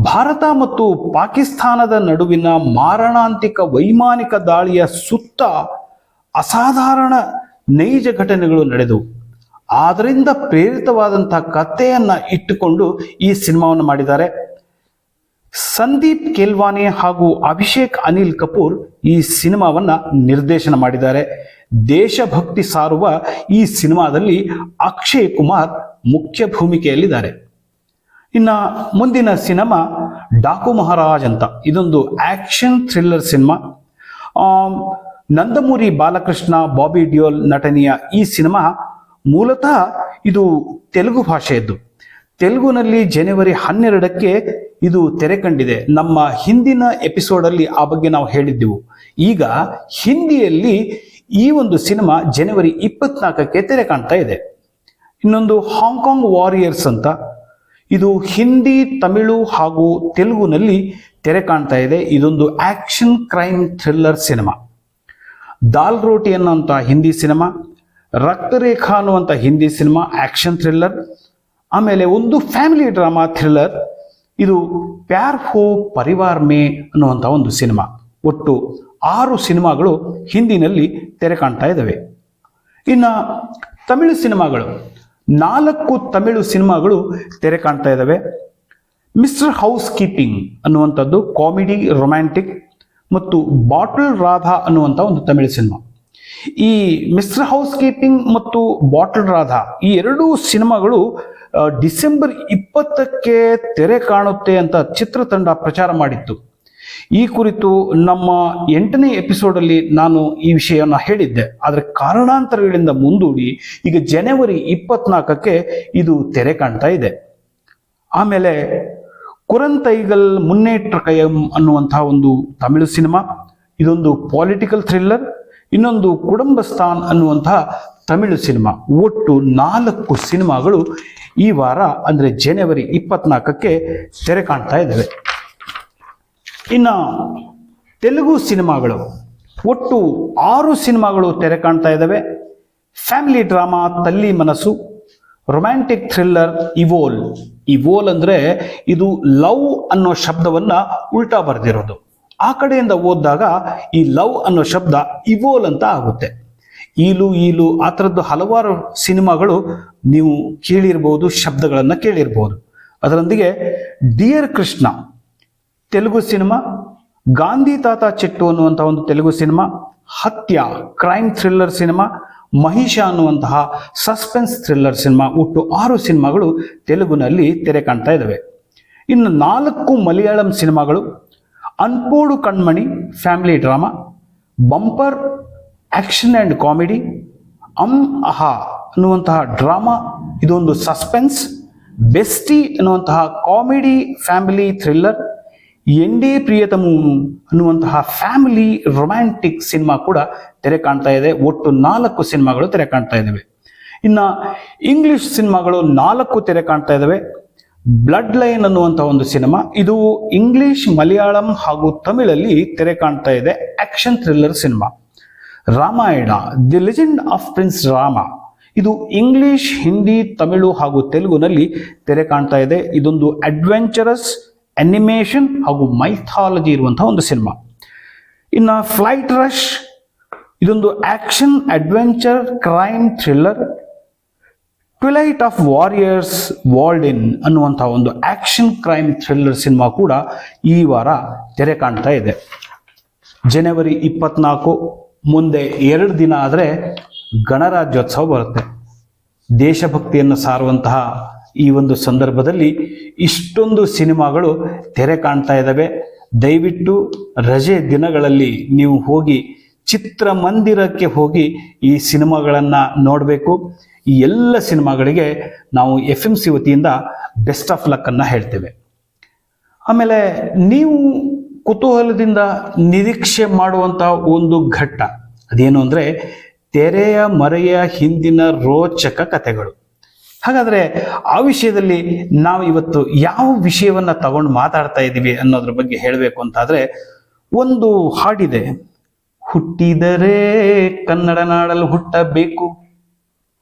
Bharat ಮತ್ತು ಪಾಕಿಸ್ತಾನದ ನಡುವಿನ ಮಾರಣಾಂತಿಕ ವೈಮಾನಿಕ ದಾಳಿಯ ಸುತ್ತ ಅಸಾಧಾರಣ ನೈಜ ಘಟನೆಗಳು ನಡೆದವು. ಆದ್ದರಿಂದ ಪ್ರೇರಿತವಾದಂತಹ ಕಥೆಯನ್ನ ಇಟ್ಟುಕೊಂಡು ಈ ಸಿನಿಮಾವನ್ನು ಮಾಡಿದ್ದಾರೆ. ಸಂದೀಪ್ ಕೆಲ್ವಾನಿ ಹಾಗೂ ಅಭಿಷೇಕ್ ಅನಿಲ್ ಕಪೂರ್ ಈ ಸಿನಿಮಾವನ್ನ ನಿರ್ದೇಶನ ಮಾಡಿದ್ದಾರೆ. ದೇಶಭಕ್ತಿ ಸಾರುವ ಈ ಸಿನಿಮಾದಲ್ಲಿ ಅಕ್ಷಯ್ ಕುಮಾರ್ ಮುಖ್ಯ ಭೂಮಿಕೆಯಲ್ಲಿದ್ದಾರೆ. ಇನ್ನ ಮುಂದಿನ ಸಿನಿಮಾ ಡಾಕು ಮಹಾರಾಜ್ ಅಂತ. ಇದೊಂದು action thriller cinema. Nandamuri Balakrishna, Bobby Deol ನಟನೆಯ ಈ ಸಿನಿಮಾ ಮೂಲತಃ ಇದು ತೆಲುಗು ಭಾಷೆಯದ್ದು. ತೆಲುಗುನಲ್ಲಿ ಜನವರಿ ಹನ್ನೆರಡಕ್ಕೆ ಇದು ತೆರೆ ಕಂಡಿದೆ. ನಮ್ಮ ಹಿಂದಿನ ಎಪಿಸೋಡಲ್ಲಿ ಆ ಬಗ್ಗೆ ನಾವು ಹೇಳಿದ್ದೆವು. ಈಗ ಹಿಂದಿಯಲ್ಲಿ ಈ ಒಂದು ಸಿನಿಮಾ ಜನವರಿ ಇಪ್ಪತ್ನಾಲ್ಕಕ್ಕೆ ತೆರೆ ಕಾಣ್ತಾ ಇದೆ. ಇನ್ನೊಂದು ಹಾಂಗ್ಕಾಂಗ್ ವಾರಿಯರ್ಸ್ ಅಂತ. ಇದು ಹಿಂದಿ, ತಮಿಳು ಹಾಗೂ ತೆಲುಗುನಲ್ಲಿ ತೆರೆ ಕಾಣ್ತಾ ಇದೆ. ಇದೊಂದು action crime thriller cinema. Daal Roti ಅನ್ನುವಂಥ ಹಿಂದಿ ಸಿನಿಮಾ. ರಕ್ತರೇಖಾ ಅನ್ನುವಂಥ ಹಿಂದಿ ಸಿನಿಮಾ ಆ್ಯಕ್ಷನ್ ಥ್ರಿಲ್ಲರ್ ಆಮೇಲೆ ಒಂದು ಫ್ಯಾಮಿಲಿ ಡ್ರಾಮಾ ಥ್ರಿಲ್ಲರ್ ಇದು ಪ್ಯಾರ್ ಹೋ ಪರಿವಾರ್ ಮೇ ಅನ್ನುವಂಥ ಒಂದು ಸಿನಿಮಾ. ಒಟ್ಟು ಆರು ಸಿನಿಮಾಗಳು ಹಿಂದಿನಲ್ಲಿ ತೆರೆ ಕಾಣ್ತಾ ಇದ್ದಾವೆ ಇನ್ನು ತಮಿಳು ಸಿನಿಮಾಗಳು, ನಾಲ್ಕು ತಮಿಳು ಸಿನಿಮಾಗಳು ತೆರೆ ಕಾಣ್ತಾ ಇದ್ದಾವೆ ಮಿಸ್ಟರ್ ಹೌಸ್ ಕೀಪಿಂಗ್ ಅನ್ನುವಂಥದ್ದು ಕಾಮಿಡಿ ರೊಮ್ಯಾಂಟಿಕ್ ಮತ್ತು ಬಾಟಲ್ ರಾಧಾ ಅನ್ನುವಂಥ ಒಂದು ತಮಿಳು ಸಿನಿಮಾ. ಈ ಮಿಸ್ಟರ್ ಹೌಸ್ ಕೀಪಿಂಗ್ ಮತ್ತು ಬಾಟಲ್ ರಾಧಾ ಈ ಎರಡೂ ಸಿನಿಮಾಗಳು ಡಿಸೆಂಬರ್ ಇಪ್ಪತ್ತಕ್ಕೆ ತೆರೆ ಕಾಣುತ್ತೆ ಅಂತ ಚಿತ್ರತಂಡ ಪ್ರಚಾರ ಮಾಡಿತ್ತು. ಈ ಕುರಿತು ನಮ್ಮ ಎಂಟನೇ ಎಪಿಸೋಡಲ್ಲಿ ನಾನು ಈ ವಿಷಯವನ್ನು ಹೇಳಿದ್ದೆ. ಆದರೆ ಕಾರಣಾಂತರಗಳಿಂದ ಮುಂದೂಡಿ ಈಗ ಜನವರಿ ಇಪ್ಪತ್ನಾಲ್ಕಕ್ಕೆ ಇದು ತೆರೆ ಕಾಣ್ತಾ ಇದೆ. ಆಮೇಲೆ ಕುರಂತೈಗಲ್ ಮುನ್ನೇಟ್ರ ಕಯಂ ಅನ್ನುವಂತಹ ಒಂದು ತಮಿಳು ಸಿನಿಮಾ, ಇದೊಂದು ಪಾಲಿಟಿಕಲ್ ಥ್ರಿಲ್ಲರ್ ಇನ್ನೊಂದು ಕುಟುಂಬಸ್ಥಾನ್ ಅನ್ನುವಂತಹ ತಮಿಳು ಸಿನಿಮಾ. ಒಟ್ಟು ನಾಲ್ಕು ಸಿನಿಮಾಗಳು ಈ ವಾರ, ಅಂದರೆ ಜನವರಿ ಇಪ್ಪತ್ನಾಲ್ಕಕ್ಕೆ ತೆರೆ ಕಾಣ್ತಾ ಇದ್ದಾವೆ. ಇನ್ನು ತೆಲುಗು ಸಿನಿಮಾಗಳು, ಒಟ್ಟು ಆರು ಸಿನಿಮಾಗಳು ತೆರೆ ಕಾಣ್ತಾ ಇದ್ದಾವೆ. ಫ್ಯಾಮಿಲಿ ಡ್ರಾಮಾ, ತಲ್ಲಿ ಮನಸ್ಸು, ರೊಮ್ಯಾಂಟಿಕ್ ಥ್ರಿಲ್ಲರ್ ಇವೋಲ್ ಇವೋಲ್ ಅಂದರೆ ಇದು ಲವ್ ಅನ್ನೋ ಶಬ್ದವನ್ನು ಉಲ್ಟಾ ಬರೆದಿರೋದು. ಆ ಕಡೆಯಿಂದ ಓದಿದಾಗ ಈ ಲವ್ ಅನ್ನೋ ಶಬ್ದ ಇವೋಲ್ ಅಂತ ಆಗುತ್ತೆ. ಈಲು ಈಲು ಆ ಥರದ್ದು ಹಲವಾರು ಸಿನಿಮಾಗಳು ನೀವು ಕೇಳಿರ್ಬೋದು, ಶಬ್ದಗಳನ್ನು ಕೇಳಿರ್ಬೋದು. ಅದರೊಂದಿಗೆ ಡಿಯರ್ ಕೃಷ್ಣ, ತೆಲುಗು ಸಿನಿಮಾ, ಗಾಂಧಿ ತಾತ ಚೆಟ್ಟು ಅನ್ನುವಂತಹ ಒಂದು Telugu cinema, Hatya, crime thriller cinema, Mahisha ಅನ್ನುವಂತಹ ಸಸ್ಪೆನ್ಸ್ ಥ್ರಿಲ್ಲರ್ ಸಿನಿಮಾ, ಒಟ್ಟು ಆರು ಸಿನಿಮಾಗಳು ತೆಲುಗುನಲ್ಲಿ ತೆರೆ ಕಾಣ್ತಾ ಇದ್ದಾವೆ ಇನ್ನು ನಾಲ್ಕು ಮಲಯಾಳಂ ಸಿನಿಮಾಗಳು Anpodu Kanmani family drama bumper action and comedy um Aha ಅನ್ನುವಂತಹ ಡ್ರಾಮಾ ಇದೊಂದು ಸಸ್ಪೆನ್ಸ್ ಬೆಸ್ಟಿ ಅನ್ನುವಂತಹ comedy family thriller Ente Priyathamu ಅನ್ನುವಂತಹ ಫ್ಯಾಮಿಲಿ ರೊಮ್ಯಾಂಟಿಕ್ ಸಿನಿಮಾ ಕೂಡ ತೆರೆ ಕಾಣ್ತಾ ಇದೆ. ಒಟ್ಟು ನಾಲ್ಕು ಸಿನಿಮಾಗಳು ತೆರೆ ಕಾಣ್ತಾ ಇದ್ದಾವೆ ಇನ್ನು ಇಂಗ್ಲಿಷ್ ಸಿನಿಮಾಗಳು ನಾಲ್ಕು ತೆರೆ ಕಾಣ್ತಾ ಇದ್ದಾವೆ ಬ್ಲಡ್ ಲೈನ್ ಅನ್ನುವಂಥ ಒಂದು ಸಿನಿಮಾ. ಇದು ಇಂಗ್ಲಿಷ್, ಮಲಯಾಳಂ ಹಾಗೂ ತಮಿಳಲ್ಲಿ ತೆರೆ ಕಾಣ್ತಾ ಇದೆ. Action thriller cinema. Ramayana, the legend of prince Rama. ಇದು ಇಂಗ್ಲಿಷ್, ಹಿಂದಿ, ತಮಿಳು ಹಾಗೂ ತೆಲುಗುನಲ್ಲಿ ತೆರೆ ಕಾಣ್ತಾ ಇದೆ. ಇದೊಂದು ಅಡ್ವೆಂಚರಸ್, ಅನಿಮೇಷನ್ ಹಾಗೂ ಮೈಥಾಲಜಿ ಇರುವಂತಹ ಒಂದು ಸಿನಿಮಾ. ಇನ್ನು ಫ್ಲೈಟ್ ರಶ್, ಇದೊಂದು action, adventure, crime thriller twilight of warriors walled in ಅನ್ನುವಂಥ ಒಂದು ಆಕ್ಷನ್ ಕ್ರೈಮ್ ಥ್ರಿಲ್ಲರ್ ಸಿನಿಮಾ ಕೂಡ ಈ ವಾರ ತೆರೆ ಕಾಣ್ತಾ ಇದೆ. ಜನವರಿ ಇಪ್ಪತ್ನಾಲ್ಕು, ಮುಂದೆ ಎರಡು ದಿನ ಆದರೆ ಗಣರಾಜ್ಯೋತ್ಸವ ಬರುತ್ತೆ. ದೇಶಭಕ್ತಿಯನ್ನು ಸಾರುವಂತಹ ಈ ಒಂದು ಸಂದರ್ಭದಲ್ಲಿ ಇಷ್ಟೊಂದು ಸಿನಿಮಾಗಳು ತೆರೆ ಕಾಣ್ತಾ ಇದ್ದಾವೆ ದಯವಿಟ್ಟು ರಜೆ ದಿನಗಳಲ್ಲಿ ನೀವು ಹೋಗಿ ಚಿತ್ರಮಂದಿರಕ್ಕೆ ಹೋಗಿ ಈ ಸಿನಿಮಾಗಳನ್ನು ನೋಡಬೇಕು. ಈ ಎಲ್ಲ ಸಿನಿಮಾಗಳಿಗೆ ನಾವು ಎಫ್ ಎಂ ಸಿ ವತಿಯಿಂದ ಬೆಸ್ಟ್ ಆಫ್ ಲಕ್ಕನ್ನು ಹೇಳ್ತೇವೆ. ಆಮೇಲೆ ನೀವು ಕುತೂಹಲದಿಂದ ನಿರೀಕ್ಷೆ ಮಾಡುವಂಥ ಒಂದು ಘಟ್ಟ, ಅದೇನು ಅಂದರೆ ತೆರೆಯ ಮರೆಯ ಹಿಂದಿನ ರೋಚಕ ಕಥೆಗಳು. ಹಾಗಾದರೆ ಆ ವಿಷಯದಲ್ಲಿ ನಾವು ಇವತ್ತು ಯಾವ ವಿಷಯವನ್ನ ತಗೊಂಡು ಮಾತಾಡ್ತಾ ಇದ್ದೀವಿ ಅನ್ನೋದ್ರ ಬಗ್ಗೆ ಹೇಳಬೇಕು ಅಂತಾದರೆ, ಒಂದು ಹಾಡಿದೆ, ಹುಟ್ಟಿದರೆ ಕನ್ನಡ ನಾಡಲು ಹುಟ್ಟಬೇಕು.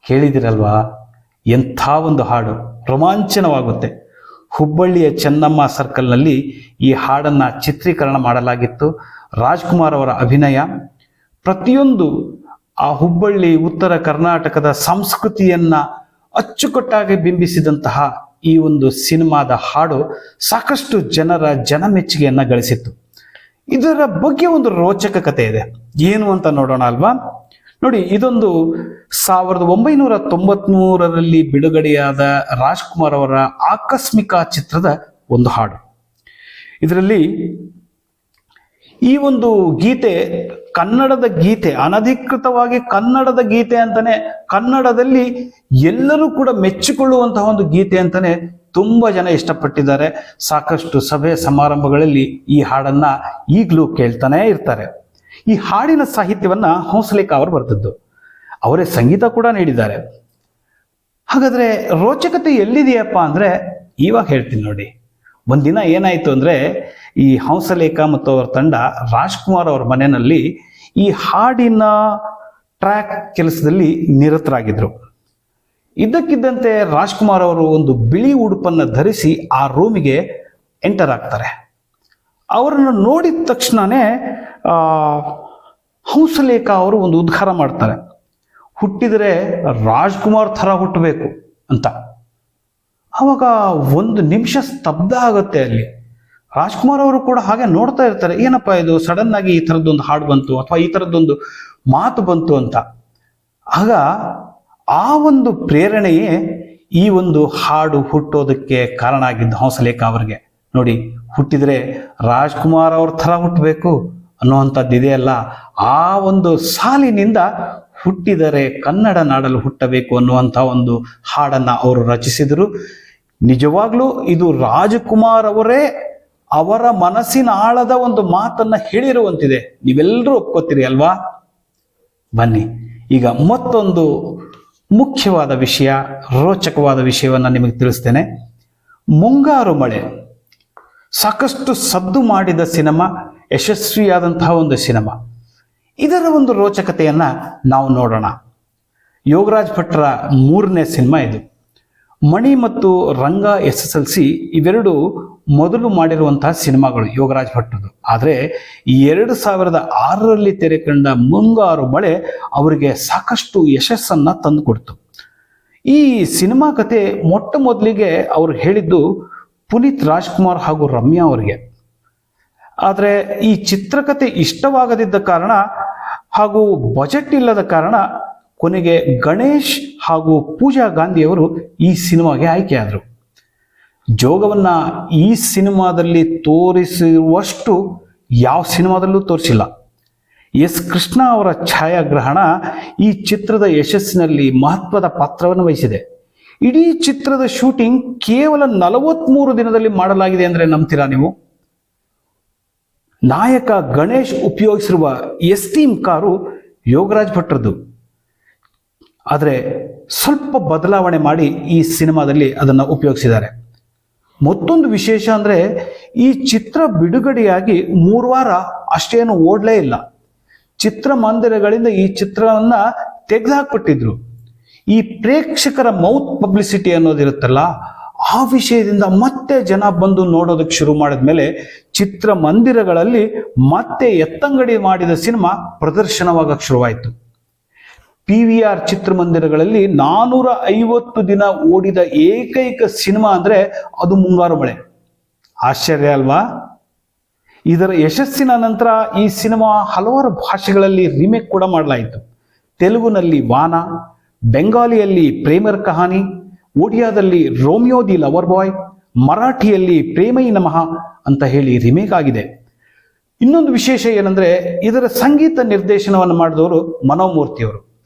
ಕೇಳಿದಿರಲ್ವಾ? ಎಂಥ ಒಂದು ಹಾಡು. ರೋಮಾಂಚನವಾಗುತ್ತೆ. ಹುಬ್ಬಳ್ಳಿಯ ಚೆನ್ನಮ್ಮ ಸರ್ಕಲ್ನಲ್ಲಿ ಈ ಹಾಡನ್ನು ಚಿತ್ರೀಕರಣ ಮಾಡಲಾಗಿತ್ತು. ರಾಜ್ಕುಮಾರ್ ಅವರ ಅಭಿನಯ. ಪ್ರತಿಯೊಂದು ಆ ಹುಬ್ಬಳ್ಳಿ, ಉತ್ತರ ಕರ್ನಾಟಕದ ಸಂಸ್ಕೃತಿಯನ್ನ ಅಚ್ಚುಕಟ್ಟಾಗಿ ಬಿಂಬಿಸಿದಂತಹ ಈ ಒಂದು ಸಿನಿಮಾದ ಹಾಡು ಸಾಕಷ್ಟು ಜನರ ಜನಮೆಚ್ಚುಗೆಯನ್ನ ಗಳಿಸಿತ್ತು. ಇದರ ಬಗ್ಗೆ ಒಂದು ರೋಚಕ ಕತೆ ಇದೆ. ಏನು ಅಂತ ನೋಡೋಣ ಅಲ್ವಾ? ನೋಡಿ, ಇದೊಂದು ಸಾವಿರದ ಒಂಬೈನೂರ ತೊಂಬತ್ಮೂರರಲ್ಲಿ ಬಿಡುಗಡೆಯಾದ ರಾಜ್ಕುಮಾರ್ ಅವರ ಆಕಸ್ಮಿಕ ಚಿತ್ರದ ಒಂದು ಹಾಡು. ಇದರಲ್ಲಿ ಈ ಒಂದು ಗೀತೆ ಕನ್ನಡದ ಗೀತೆ, ಅನಧಿಕೃತವಾಗಿ ಕನ್ನಡದ ಗೀತೆ ಅಂತಾನೆ, ಕನ್ನಡದಲ್ಲಿ ಎಲ್ಲರೂ ಕೂಡ ಮೆಚ್ಚಿಕೊಳ್ಳುವಂತಹ ಒಂದು ಗೀತೆ ಅಂತಾನೆ ತುಂಬ ಜನ ಇಷ್ಟಪಟ್ಟಿದ್ದಾರೆ. ಸಾಕಷ್ಟು ಸಭೆ ಸಮಾರಂಭಗಳಲ್ಲಿ ಈ ಹಾಡನ್ನ ಈಗಲೂ ಕೇಳ್ತಾನೆ ಇರ್ತಾರೆ. ಈ ಹಾಡಿನ ಸಾಹಿತ್ಯವನ್ನ ಹೌಸಲೇಖ ಅವರು ಬರೆದದ್ದು. ಅವರೇ ಸಂಗೀತ ಕೂಡ ನೀಡಿದ್ದಾರೆ. ಹಾಗಾದ್ರೆ ರೋಚಕತೆ ಎಲ್ಲಿದೆಯಪ್ಪ ಅಂದ್ರೆ ಇವಾಗ ಹೇಳ್ತೀನಿ ನೋಡಿ. ಒಂದಿನ ಏನಾಯ್ತು ಅಂದ್ರೆ ಈ ಹಂಸಲೇಖ ಮತ್ತು ಅವರ ತಂಡ ರಾಜ್ಕುಮಾರ್ ಅವರ ಮನೆಯಲ್ಲಿ ಈ ಹಾಡಿನ ಟ್ರ್ಯಾಕ್ ಕೆಲಸದಲ್ಲಿ ನಿರತರಾಗಿದ್ದರು ಇದ್ದಕ್ಕಿದ್ದಂತೆ ರಾಜ್ಕುಮಾರ್ ಅವರು ಒಂದು ಬಿಳಿ ಉಡುಪನ್ನು ಧರಿಸಿ ಆ ರೂಮಿಗೆ ಎಂಟರ್ ಆಗ್ತಾರೆ. ಅವರನ್ನು ನೋಡಿದ ತಕ್ಷಣನೇ ಆ, ಹಂಸಲೇಖ ಅವರು ಒಂದು ಉದ್ಘಾರ ಮಾಡ್ತಾರೆ. ಹುಟ್ಟಿದರೆ ರಾಜ್ಕುಮಾರ್ ಥರ ಹುಟ್ಟಬೇಕು ಅಂತ. ಆವಾಗ ಒಂದು ನಿಮಿಷ ಸ್ತಬ್ಧ ಆಗುತ್ತೆ ಅಲ್ಲಿ. ರಾಜ್ಕುಮಾರ್ ಅವರು ಕೂಡ ಹಾಗೆ ನೋಡ್ತಾ ಇರ್ತಾರೆ, ಏನಪ್ಪ ಇದು ಸಡನ್ ಆಗಿ ಈ ಥರದ್ದೊಂದು ಹಾಡು ಬಂತು ಅಥವಾ ಈ ಥರದ್ದೊಂದು ಮಾತು ಬಂತು ಅಂತ. ಆಗ ಆ ಒಂದು ಪ್ರೇರಣೆಯೇ ಈ ಒಂದು ಹಾಡು ಹುಟ್ಟೋದಕ್ಕೆ ಕಾರಣ ಆಗಿದ್ದು ಹಂಸಲೇಖ ಅವರಿಗೆ. ನೋಡಿ, ಹುಟ್ಟಿದರೆ ರಾಜ್ಕುಮಾರ್ ಅವ್ರ ಥರ ಹುಟ್ಟಬೇಕು ಅನ್ನುವಂಥದ್ದು ಇದೆಯಲ್ಲ ಆ ಒಂದು ಸಾಲಿನಿಂದ ಹುಟ್ಟಿದರೆ ಕನ್ನಡ ನಾಡಲು ಹುಟ್ಟಬೇಕು ಅನ್ನುವಂಥ ಒಂದು ಹಾಡನ್ನು ಅವರು ರಚಿಸಿದರು. ನಿಜವಾಗ್ಲೂ ಇದು ರಾಜಕುಮಾರ್ ಅವರೇ ಅವರ ಮನಸ್ಸಿನ ಆಳದ ಒಂದು ಮಾತನ್ನ ಹೇಳಿರುವಂತಿದೆ. ನೀವೆಲ್ಲರೂ ಒಪ್ಕೋತೀರಿ ಅಲ್ವಾ? ಬನ್ನಿ, ಈಗ ಮತ್ತೊಂದು ಮುಖ್ಯವಾದ ವಿಷಯ, ರೋಚಕವಾದ ವಿಷಯವನ್ನು ನಿಮಗೆ ತಿಳಿಸ್ತೇನೆ. ಮುಂಗಾರು ಮಳೆ. ಸಾಕಷ್ಟು ಸದ್ದು ಮಾಡಿದ ಸಿನಿಮಾ, ಯಶಸ್ವಿಯಾದಂತಹ ಒಂದು ಸಿನಿಮಾ. ಇದರ ಒಂದು ರೋಚಕತೆಯನ್ನು ನಾವು ನೋಡೋಣ. ಯೋಗರಾಜ್ ಭಟ್ರ ಮೂರನೇ ಸಿನಿಮಾ ಇದು. ಮಣಿ ಮತ್ತು Ranga S S L C ಇವೆರಡು ಮೊದಲು ಮಾಡಿರುವಂತಹ ಸಿನಿಮಾಗಳು ಯೋಗರಾಜ್ ಭಟ್ರದು ಆದರೆ ಎರಡು ಸಾವಿರದ ಆರರಲ್ಲಿ ತೆರೆ ಕಂಡ ಮುಂಗಾರು ಮಳೆ ಅವರಿಗೆ ಸಾಕಷ್ಟು ಯಶಸ್ಸನ್ನು ತಂದುಕೊಡ್ತು. ಈ ಸಿನಿಮಾ ಕತೆ ಮೊಟ್ಟ ಮೊದಲಿಗೆ ಅವರು ಹೇಳಿದ್ದು ಪುನೀತ್ ರಾಜ್ಕುಮಾರ್ ಹಾಗೂ ರಮ್ಯಾ ಅವರಿಗೆ. ಆದರೆ ಈ ಚಿತ್ರಕಥೆ ಇಷ್ಟವಾಗದಿದ್ದ ಕಾರಣ ಹಾಗೂ ಬಜೆಟ್ ಇಲ್ಲದ ಕಾರಣ ಕೊನೆಗೆ ಗಣೇಶ್ ಹಾಗೂ ಪೂಜಾ ಗಾಂಧಿಯವರು ಈ ಸಿನಿಮಾಗೆ ಆಯ್ಕೆಯಾದರು. ಜೋಗವನ್ನು ಈ ಸಿನಿಮಾದಲ್ಲಿ ತೋರಿಸಿರುವಷ್ಟು ಯಾವ ಸಿನಿಮಾದಲ್ಲೂ ತೋರಿಸಿಲ್ಲ. ಎಸ್ ಕೃಷ್ಣ ಅವರ ಛಾಯಾಗ್ರಹಣ ಈ ಚಿತ್ರದ ಯಶಸ್ಸಿನಲ್ಲಿ ಮಹತ್ವದ ಪಾತ್ರವನ್ನು ವಹಿಸಿದೆ. ಇಡೀ ಚಿತ್ರದ ಶೂಟಿಂಗ್ ಕೇವಲ ನಲವತ್ಮೂರು ದಿನದಲ್ಲಿ ಮಾಡಲಾಗಿದೆ ಅಂದರೆ ನಂಬ್ತೀರಾ ನೀವು? ನಾಯಕ ಗಣೇಶ್ ಉಪಯೋಗಿಸಿರುವ ಎಸ್ಟೀಮ್ ಕಾರು ಯೋಗರಾಜ್ ಭಟ್ರದ್ದು ಆದರೆ ಸ್ವಲ್ಪ ಬದಲಾವಣೆ ಮಾಡಿ ಈ ಸಿನಿಮಾದಲ್ಲಿ ಅದನ್ನು ಉಪಯೋಗಿಸಿದ್ದಾರೆ. ಮತ್ತೊಂದು ವಿಶೇಷ ಅಂದರೆ ಈ ಚಿತ್ರ ಬಿಡುಗಡೆಯಾಗಿ ಮೂರು ವಾರ ಅಷ್ಟೇನು ಓಡಲೇ ಇಲ್ಲ. ಚಿತ್ರಮಂದಿರಗಳಿಂದ ಈ ಚಿತ್ರವನ್ನು ತೆಗೆದುಹಾಕ್ಬಿಟ್ಟಿದ್ರು. ಈ ಪ್ರೇಕ್ಷಕರ ಮೌತ್ ಪಬ್ಲಿಸಿಟಿ ಅನ್ನೋದಿರುತ್ತಲ್ಲ ಆ ವಿಷಯದಿಂದ ಮತ್ತೆ ಜನ ಬಂದು ನೋಡೋದಕ್ಕೆ ಶುರು ಮಾಡಿದ ಮೇಲೆ ಚಿತ್ರಮಂದಿರಗಳಲ್ಲಿ ಮತ್ತೆ ಎತ್ತಂಗಡಿ ಮಾಡಿದ ಸಿನಿಮಾ ಪ್ರದರ್ಶನವಾಗಕ್ಕೆ ಶುರುವಾಯಿತು. ಪಿ ವಿ ಆರ್ ಚಿತ್ರಮಂದಿರಗಳಲ್ಲಿ ನಾನೂರ ಐವತ್ತು ದಿನ ಓಡಿದ ಏಕೈಕ ಸಿನಿಮಾ ಅಂದರೆ ಅದು ಮುಂಗಾರು ಮಳೆ. ಆಶ್ಚರ್ಯ ಅಲ್ವಾ? ಇದರ ಯಶಸ್ಸಿನ ನಂತರ ಈ ಸಿನಿಮಾ ಹಲವಾರು ಭಾಷೆಗಳಲ್ಲಿ ರಿಮೇಕ್ ಕೂಡ ಮಾಡಲಾಯಿತು. ತೆಲುಗುನಲ್ಲಿ ವಾನ ಬೆಂಗಾಲಿಯಲ್ಲಿ ಪ್ರೇಮರ್ ಕಹಾನಿ, ಒಡಿಯಾದಲ್ಲಿ ರೋಮಿಯೋ ದಿ ಲವರ್ ಬಾಯ್, ಮರಾಠಿಯಲ್ಲಿ ಪ್ರೇಮೈ ನಮಃ ಅಂತ ಹೇಳಿ ರಿಮೇಕ್ ಆಗಿದೆ. ಇನ್ನೊಂದು ವಿಶೇಷ ಏನಂದ್ರೆ, ಇದರ ಸಂಗೀತ ನಿರ್ದೇಶನವನ್ನು ಮಾಡಿದವರು ಮನೋಮೂರ್ತಿಯವರು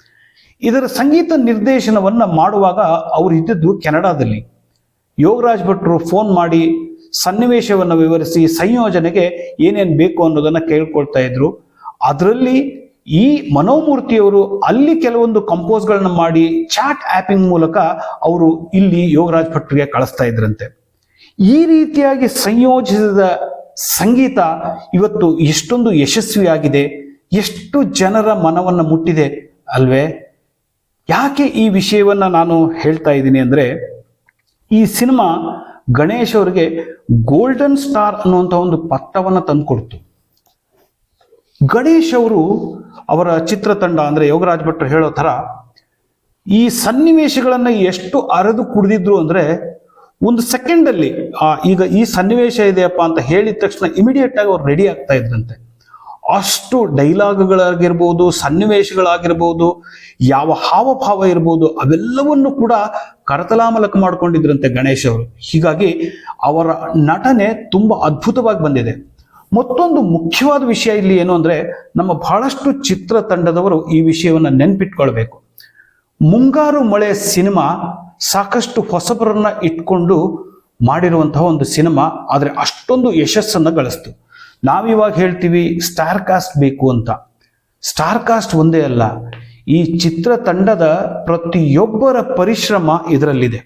ಇದರ ಸಂಗೀತ ನಿರ್ದೇಶನವನ್ನು ಮಾಡುವಾಗ ಅವರು ಇದ್ದದ್ದು ಕೆನಡಾದಲ್ಲಿ. ಯೋಗರಾಜ್ ಭಟ್ರು ಫೋನ್ ಮಾಡಿ ಸನ್ನಿವೇಶವನ್ನು ವಿವರಿಸಿ ಸಂಯೋಜನೆಗೆ ಏನೇನು ಬೇಕು ಅನ್ನೋದನ್ನು ಕೇಳ್ಕೊಳ್ತಾ ಇದ್ರು. ಅದರಲ್ಲಿ ಈ ಮನೋಮೂರ್ತಿಯವರು ಅಲ್ಲಿ ಕೆಲವೊಂದು ಕಂಪೋಸ್ಗಳನ್ನ ಮಾಡಿ ಚಾಟ್ ಆ್ಯಪಿಂಗ್ ಮೂಲಕ ಅವರು ಇಲ್ಲಿ ಯೋಗರಾಜ್ ಭಟ್ರಿಗೆ ಕಳಿಸ್ತಾ ಇದ್ರಂತೆ. ಈ ರೀತಿಯಾಗಿ ಸಂಯೋಜಿಸಿದ ಸಂಗೀತ ಇವತ್ತು ಎಷ್ಟೊಂದು ಯಶಸ್ವಿಯಾಗಿದೆ, ಎಷ್ಟು ಜನರ ಮನವನ್ನು ಮುಟ್ಟಿದೆ ಅಲ್ವೇ? ಯಾಕೆ ಈ ವಿಷಯವನ್ನು ನಾನು ಹೇಳ್ತಾ ಇದ್ದೀನಿ ಅಂದರೆ, ಈ ಸಿನಿಮಾ ಗಣೇಶ್ ಅವರಿಗೆ ಗೋಲ್ಡನ್ ಸ್ಟಾರ್ ಅನ್ನುವಂಥ ಒಂದು ಪಟ್ಟವನ್ನು ತಂದುಕೊಡ್ತು. ಗಣೇಶ್ ಅವರು ಅವರ ಚಿತ್ರತಂಡ ಅಂದರೆ ಯೋಗರಾಜ್ ಭಟ್ರು ಹೇಳೋ ಥರ ಈ ಸನ್ನಿವೇಶಗಳನ್ನು ಎಷ್ಟು ಅರೆದು ಕುಡಿದಿದ್ರು ಅಂದರೆ ಒಂದು ಸೆಕೆಂಡಲ್ಲಿ ಈಗ ಈ ಸನ್ನಿವೇಶ ಇದೆಯಪ್ಪ ಅಂತ ಹೇಳಿದ ತಕ್ಷಣ ಇಮಿಡಿಯೇಟ್ ಆಗಿ ಅವ್ರು ರೆಡಿ ಆಗ್ತಾ ಇದ್ರಂತೆ. ಅಷ್ಟು ಡೈಲಾಗ್ಗಳಾಗಿರ್ಬೋದು ಸನ್ನಿವೇಶಗಳಾಗಿರ್ಬೋದು, ಯಾವ ಹಾವಭಾವ ಇರ್ಬೋದು, ಅವೆಲ್ಲವನ್ನು ಕೂಡ ಕರತಲಾಮಲಕ ಮಾಡ್ಕೊಂಡಿದ್ರಂತೆ ಗಣೇಶ್ ಅವರು. ಹೀಗಾಗಿ ಅವರ ನಟನೆ ತುಂಬ ಅದ್ಭುತವಾಗಿ ಬಂದಿದೆ. ಮತ್ತೊಂದು ಮುಖ್ಯವಾದ ವಿಷಯ ಇಲ್ಲಿ ಏನು ಅಂದರೆ ನಮ್ಮ ಬಹಳಷ್ಟು ಚಿತ್ರತಂಡದವರು ಈ ವಿಷಯವನ್ನು ನೆನ್ಪಿಟ್ಕೊಳ್ಬೇಕು. ಮುಂಗಾರು ಮಳೆ ಸಿನಿಮಾ ಸಾಕಷ್ಟು ಹೊಸಬರನ್ನ ಇಟ್ಕೊಂಡು ಮಾಡಿರುವಂತಹ ಒಂದು ಸಿನಿಮಾ, ಆದರೆ ಅಷ್ಟೊಂದು ಯಶಸ್ಸನ್ನು ಗಳಿಸ್ತು. ನಾವಿವಾಗ ಹೇಳ್ತೀವಿ ಸ್ಟಾರ್ ಕಾಸ್ಟ್ ಬೇಕು ಅಂತ. ಸ್ಟಾರ್ ಕಾಸ್ಟ್ ಒಂದೇ ಅಲ್ಲ, ಈ ಚಿತ್ರತಂಡದ ಪ್ರತಿಯೊಬ್ಬರ ಪರಿಶ್ರಮ ಇದರಲ್ಲಿದೆ.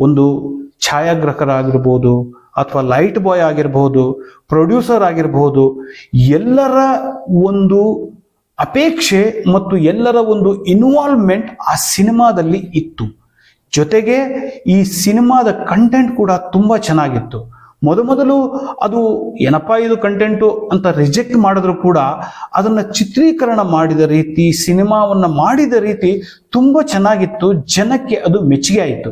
ಒಂದು ಛಾಯಾಗ್ರಾಹಕರಾಗಿರ್ಬೋದು ಅಥವಾ ಲೈಟ್ ಬಾಯ್ ಆಗಿರಬಹುದು, ಪ್ರೊಡ್ಯೂಸರ್ ಆಗಿರಬಹುದು, ಎಲ್ಲರ ಒಂದು ಅಪೇಕ್ಷೆ ಮತ್ತು ಎಲ್ಲರ ಒಂದು ಇನ್ವಾಲ್ವ್ಮೆಂಟ್ ಆ ಸಿನಿಮಾದಲ್ಲಿ ಇತ್ತು. ಜೊತೆಗೆ ಈ ಸಿನಿಮಾದ ಕಂಟೆಂಟ್ ಕೂಡ ತುಂಬ ಚೆನ್ನಾಗಿತ್ತು. ಮೊದಮೊದಲು ಅದು ಏನಪ್ಪ ಇದು ಕಂಟೆಂಟು ಅಂತ ರಿಜೆಕ್ಟ್ ಮಾಡಿದ್ರು ಕೂಡ ಅದನ್ನು ಚಿತ್ರೀಕರಣ ಮಾಡಿದ ರೀತಿ, ಸಿನಿಮಾವನ್ನು ಮಾಡಿದ ರೀತಿ ತುಂಬ ಚೆನ್ನಾಗಿತ್ತು, ಜನಕ್ಕೆ ಅದು ಮೆಚ್ಚುಗೆ ಆಯಿತು.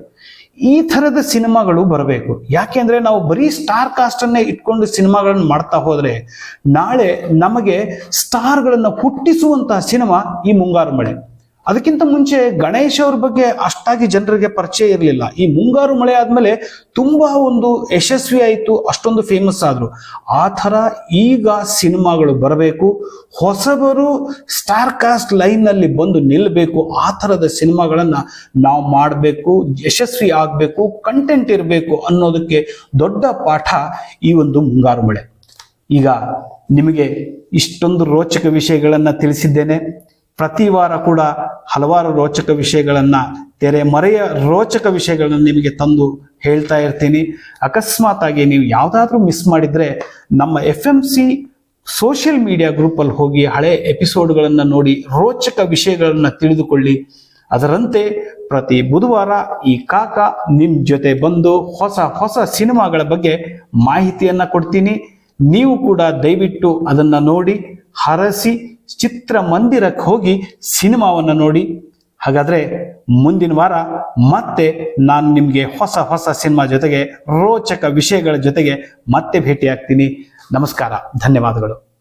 ಈ ಥರದ ಸಿನಿಮಾಗಳು ಬರಬೇಕು. ಯಾಕೆಂದ್ರೆ ನಾವು ಬರೀ ಸ್ಟಾರ್ ಕಾಸ್ಟನ್ನೇ ಇಟ್ಕೊಂಡು ಸಿನಿಮಾಗಳನ್ನು ಮಾಡ್ತಾ ಹೋದರೆ ನಾಳೆ ನಮಗೆ ಸ್ಟಾರ್ಗಳನ್ನು ಹುಟ್ಟಿಸುವಂತಹ ಸಿನಿಮಾ ಈ ಮುಂಗಾರು ಮಳೆ. ಅದಕ್ಕಿಂತ ಮುಂಚೆ ಗಣೇಶ್ ಅವ್ರ ಬಗ್ಗೆ ಅಷ್ಟಾಗಿ ಜನರಿಗೆ ಪರಿಚಯ ಇರಲಿಲ್ಲ. ಈ ಮುಂಗಾರು ಮಳೆ ಆದಮೇಲೆ ತುಂಬಾ ಒಂದು ಯಶಸ್ವಿ ಆಯಿತು, ಅಷ್ಟೊಂದು ಫೇಮಸ್ ಆದರು. ಆ ಥರ ಈಗ ಸಿನಿಮಾಗಳು ಬರಬೇಕು, ಹೊಸಬರು ಸ್ಟಾರ್ ಕಾಸ್ಟ್ ಲೈನ್ನಲ್ಲಿ ಬಂದು ನಿಲ್ಲಬೇಕು ಆ ಥರದ ಸಿನಿಮಾಗಳನ್ನು ನಾವು ಮಾಡಬೇಕು, ಯಶಸ್ವಿ ಆಗಬೇಕು ಕಂಟೆಂಟ್ ಇರಬೇಕು ಅನ್ನೋದಕ್ಕೆ ದೊಡ್ಡ ಪಾಠ ಈ ಒಂದು ಮುಂಗಾರು ಮಳೆ. ಈಗ ನಿಮಗೆ ಇಷ್ಟೊಂದು ರೋಚಕ ವಿಷಯಗಳನ್ನು ತಿಳಿಸಿದ್ದೇನೆ. ಪ್ರತಿ ವಾರ ಕೂಡ ಹಲವಾರು ರೋಚಕ ವಿಷಯಗಳನ್ನು, ತೆರೆ ಮರೆಯ ರೋಚಕ ವಿಷಯಗಳನ್ನು ನಿಮಗೆ ತಂದು ಹೇಳ್ತಾ ಇರ್ತೀನಿ. ಅಕಸ್ಮಾತ್ ಆಗಿ ನೀವು ಯಾವುದಾದ್ರೂ ಮಿಸ್ ಮಾಡಿದರೆ ನಮ್ಮ F M C social media ಗ್ರೂಪಲ್ಲಿ ಹೋಗಿ ಹಳೆ ಎಪಿಸೋಡ್ಗಳನ್ನು ನೋಡಿ, ರೋಚಕ ವಿಷಯಗಳನ್ನು ತಿಳಿದುಕೊಳ್ಳಿ. ಅದರಂತೆ ಪ್ರತಿ ಬುಧವಾರ ಈ ಕಾಕ ನಿಮ್ಮ ಜೊತೆ ಬಂದು ಹೊಸ ಹೊಸ ಸಿನಿಮಾಗಳ ಬಗ್ಗೆ ಮಾಹಿತಿಯನ್ನು ಕೊಡ್ತೀನಿ. ನೀವು ಕೂಡ ದಯವಿಟ್ಟು ಅದನ್ನು ನೋಡಿ, ಹರಸಿ ಚಿತ್ರಮಂದಿರಕ್ಕೆ ಹೋಗಿ ಸಿನಿಮಾವನ್ನು ನೋಡಿ. ಹಾಗಾದ್ರೆ ಮುಂದಿನ ವಾರ ಮತ್ತೆ ನಾನು ನಿಮಗೆ ಹೊಸ ಹೊಸ ಸಿನಿಮಾ ಜೊತೆಗೆ ರೋಚಕ ವಿಷಯಗಳ ಜೊತೆಗೆ ಮತ್ತೆ ಭೇಟಿಯಾಗ್ತೀನಿ. ನಮಸ್ಕಾರ, ಧನ್ಯವಾದಗಳು.